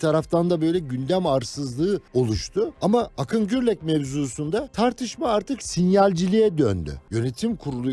taraftan da böyle gündem arsızlığı oluştu. Ama Akın Gürlek mevzusunda tartışma artık sinyalciliğe döndü. Yönetim kurulu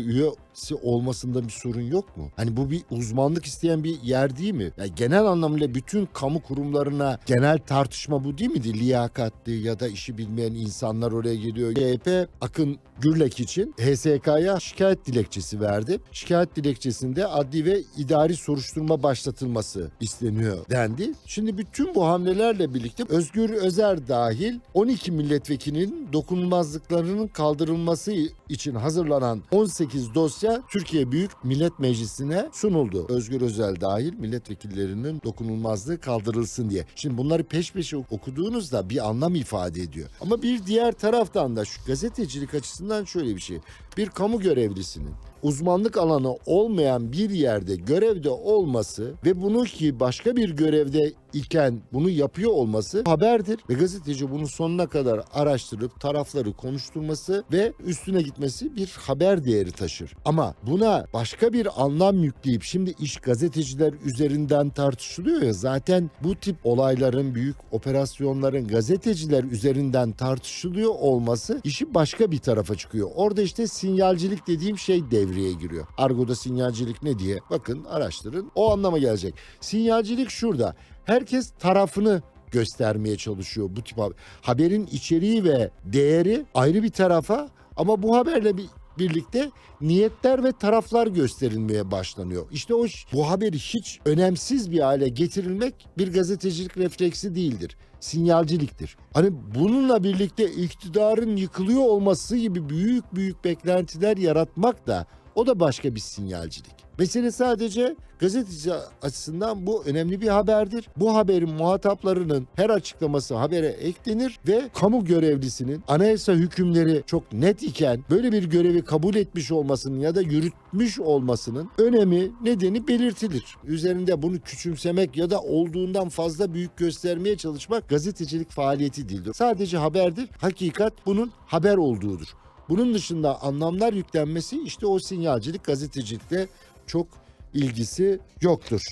üyesi olmasında bir sorun yok mu? Hani bu bir uzmanlık isteyen bir yer değil mi? Yani genel anlamıyla bütün kamu kurumlarına genel tartışma bu değil miydi? Liyakatli ya da işi bilmeyen insanlar oraya geliyor. CHP Akın Gürlek için HSK'ya şikayet dilekçesi verdi. Şikayet dilekçesinde adli ve idari soruşturma başlatılması isteniyor dendi. Şimdi bütün bu hamlelerle birlikte Özgür Özer dahil 12 milletvekilinin dokunulmazlıklarının kaldırılması için hazırlanan 18 dosya Türkiye Büyük Millet Meclisi'ne sunuldu. Özgür Özel dahil milletvekillerinin dokunulmazlığı kaldırılsın diye. Şimdi bunları peş peşe okuduğunuzda bir anlam ifade ediyor. Ama bir diğer taraftan da şu gazetecilik açısından şöyle bir şey. Bir kamu görevlisinin uzmanlık alanı olmayan bir yerde görevde olması ve bunu ki başka bir görevde iken bunu yapıyor olması haberdir ve gazeteci bunu sonuna kadar araştırıp tarafları konuşturması ve üstüne gitmesi bir haber değeri taşır. Ama buna başka bir anlam yükleyip şimdi iş gazeteciler üzerinden tartışılıyor ya zaten bu tip olayların büyük operasyonların gazeteciler üzerinden tartışılıyor olması işi başka bir tarafa çıkıyor. Orada işte sinyalcilik dediğim şey devreye giriyor. Argo'da sinyalcilik ne diye bakın araştırın o anlama gelecek. Sinyalcilik şurada. Herkes tarafını göstermeye çalışıyor bu tip haber. haberin içeriği ve değeri ayrı bir tarafa ama bu haberle bir birlikte niyetler ve taraflar gösterilmeye başlanıyor. İşte o bu haberi hiç önemsiz bir hale getirilmek bir gazetecilik refleksi değildir. Sinyalciliktir. Hani bununla birlikte iktidarın yıkılıyor olması gibi büyük büyük beklentiler yaratmak da o da başka bir sinyalcilik. Mesele sadece gazeteci açısından bu önemli bir haberdir. Bu haberin muhataplarının her açıklaması habere eklenir ve kamu görevlisinin anayasa hükümleri çok net iken böyle bir görevi kabul etmiş olmasının ya da yürütmüş olmasının önemi nedeni belirtilir. Üzerinde bunu küçümsemek ya da olduğundan fazla büyük göstermeye çalışmak gazetecilik faaliyeti değildir. Sadece haberdir. Hakikat bunun haber olduğudur. Bunun dışında anlamlar yüklenmesi işte o sinyalcilik gazetecilikte çok ilgisi yoktur.